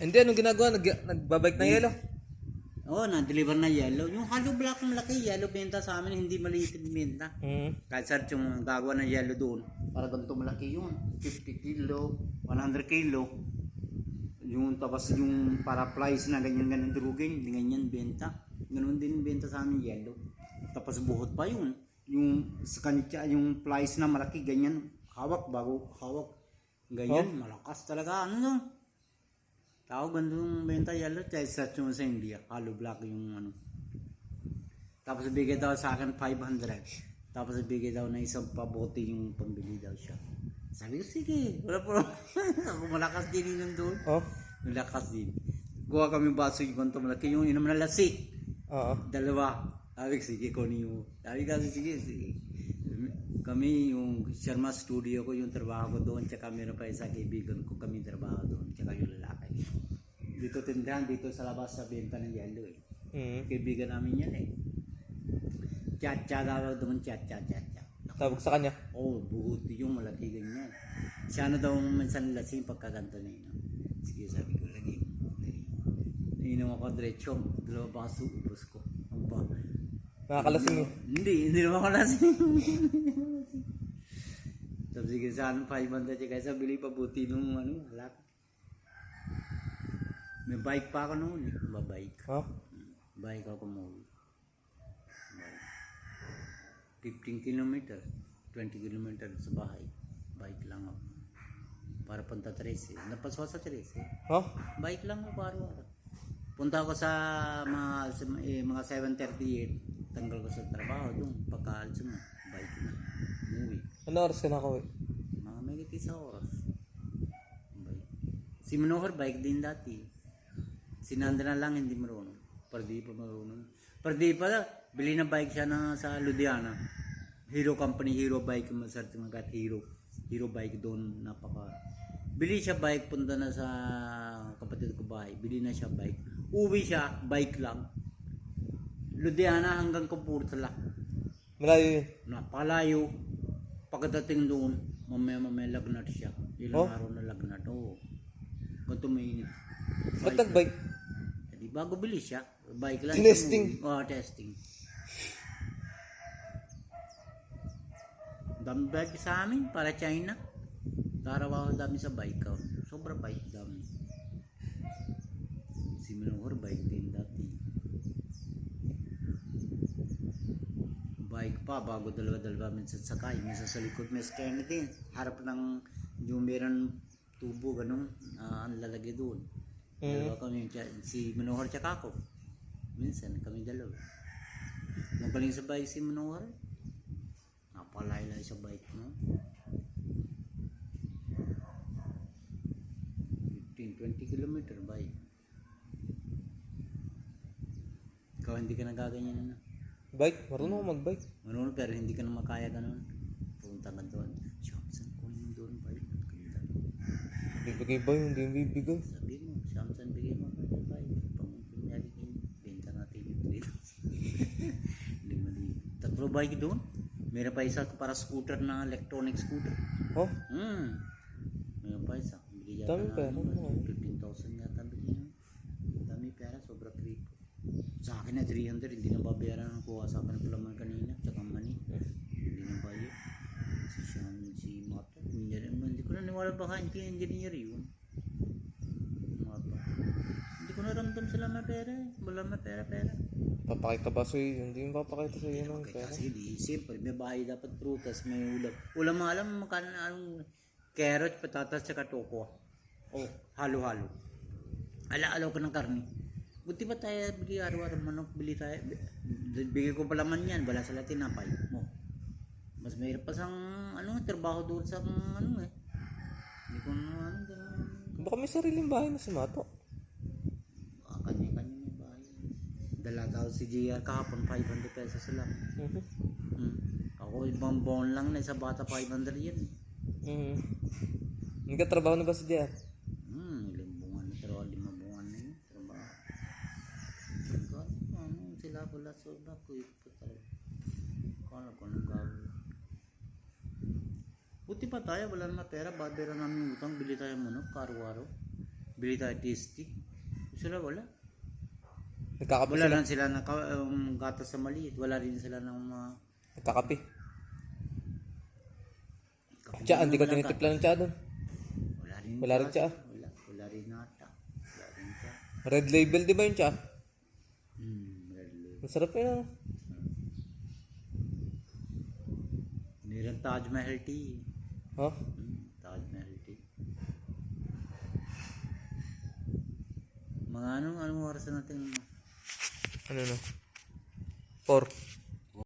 Hindi, anong ginagawa? Nag, nagbabike na yelo? Oo, oh, na-deliver na yellow. Yung hollow black ng laki, yellow benta sa amin, hindi maliit yung benta. Hmm. Kahit sir, yung gagawa ng yellow doon, para ganito malaki yun. 50 kilo, 100 kilo. Yung tapos yung para plies na ganyan ganyan durugin, hindi ganyan benta. Ganun din benta sa amin yellow. Tapos buhot pa yun. Yung sa kanitya, yung plies na malaki, ganyan, hawak bago hawak. Ganyan, malakas talaga. Ano no? Tao gandong benta yellow, mo sa India, hollow black yung ano. Tapos bigay daw sa akin 500. Tapos bigay daw na isang pabote yung pambili daw siya. Sabi ko, sige, wala po. Malakas din yun doon. Oh? Malakas din. Kuha kami baso yung ganito malaki yung inom na lasik. Oo. Dalawa. Sabi ko, sige, kunin mo. Sabi ko, sige, sige. Kami, yung Sharma Studio ko, yung trabaho ko doon, tsaka meron pa isa kaibigan ko kami trabaho doon, tsaka yung lalaki. Dito tindahan, dito sa labas sa benta ng yellow eh. Hmm. Kaibigan namin yan eh. Cha-cha daw doon, cha-cha, cha-cha. Tawag sa kanya. Oh, buhuti yung malaki ganyan. Siya na daw minsan lasing pagkaganto na yun. Sige, sabi ko, lagi. lagi. Inom ako diretso, dalawa baso, ubos ko. Ang ba? Nakakalasing eh. Hindi, hindi naman ako lasing. Tapos sige, saan 500 siya kaysa bili pa buti nung ano, halak. May bike pa ako noon eh. Mabike. Oh? Bike ako kumuwi. 15 kilometer, 20 kilometer sa bahay. Bike lang ako. Para punta 13. Napaswa sa 13. Oh? Bike lang ako para Punta ako sa mga, eh, mga 7.38. Tanggal ko sa trabaho doon. Pagkaalis mo, bike na. Umuwi. Ano oras ka nakauwi? Mga may sa oras. Bike. Si Manohar bike din dati. Si Nanda na lang hindi marunong. Pardi pa marunong. Pardi pa, bili na bike siya na sa Ludiana. Hero Company, Hero Bike, masarap mga gat Hero. Hero Bike doon, napaka. Bili siya bike, punta na sa kapatid ko bahay. Bili na siya bike. Uwi siya, bike lang. Ludiana hanggang Kapurtala. Malayo yun. Napalayo. Pagdating doon, mamaya mamaya lagnat siya. Ilang Oh? araw na lagnat. Oo. Ganito mainit. Ba't nagbike? Eh, Di bago bili siya. Bike lang. Tinesting. Oo, oh, testing. Dami bike sa amin, para China. Tarawa dami sa bike ko. Sobra bike dami. Si Manohar bike din dati. Bike pa, bago dalawa-dalawa minsan sakay. Minsan sa likod may scanner din. Harap ng yung meron tubo, ganun. ah, ang lalagay doon. Dalawa kami, si Manohar tsaka ako. Minsan kami dalawa. Magaling sa bike si Manohar. Napalaylay sa bike mo. 15-20 kilometer bike. Ikaw hindi ka nagaganyan na. Bike? Marunong ako magbike. Marunong pero hindi ka na makaya ganun. Punta ka doon. Bibigay ba yun? Hindi bibigay. Sabi mo, Samson, bigay mo ng kayo, benta natin yung trade. Lima libo. Tatlo bike doon. Meron pa isa para scooter na electronic scooter. Oh? Hmm. Meron pa isa. Bigay yata Dami na pera, no? 15,000 yata bigay mo. Dami pera, sobra kripo. Sa akin na 300, hindi na babayaran ang kuha sa akin kanina. Hindi ko na niwala baka hindi engineer yun. Mato. Hindi ko naramdam sila may pera eh. Wala may pera-pera. Papakita ba sa'yo? Hindi mo papakita sa'yo ng Okay, pera. kasi di, siyempre, may bahay dapat prutas, may ulam. Ulam mo alam, magkano na anong carrot, patatas, tsaka toko. Oh, halo-halo. Ala-alaw ka ng karne. Buti ba tayo bili araw-araw manok, bili tayo. bi- Bigay ko pala man yan, wala sa tinapay mo. Mas mahirap pa sang ano, trabaho doon sa ano eh. Hindi ko na ano, Baka may sariling bahay na si Mato. Ah, Kanya-kanya may bahay. Dala daw si JR kahapon, 500 pesos lang. Mhm. Hmm. Ako ibang buwan lang na isa bata 500 yan. Mhm. Nagkatrabaho na ba si JR? Hmm, ilang bungan na pero lima bungan na yun. Trabaho. Ano sila pala so na kuya pa talaga. Kala ko nang gawin. Buti pa tayo, wala naman pera, babera namin utang, bili tayo manok, karo-karo. Bili tayo tasty. Sila wala. Nagkakape Wala sila. lang sila ng ka- um, gatas sa maliit. Wala rin sila ng mga... Nagkakape. Tsa, hindi ko tinitipla ng tsa doon. Wala rin. Wala rin tsa. Wala, wala rin nata. Wala rin tsa. Red label, di ba yung tsa? Hmm, red label. Masarap yun ah. Meron Taj Mahal tea. Ha? Hmm, Taj Mahal tea. Mga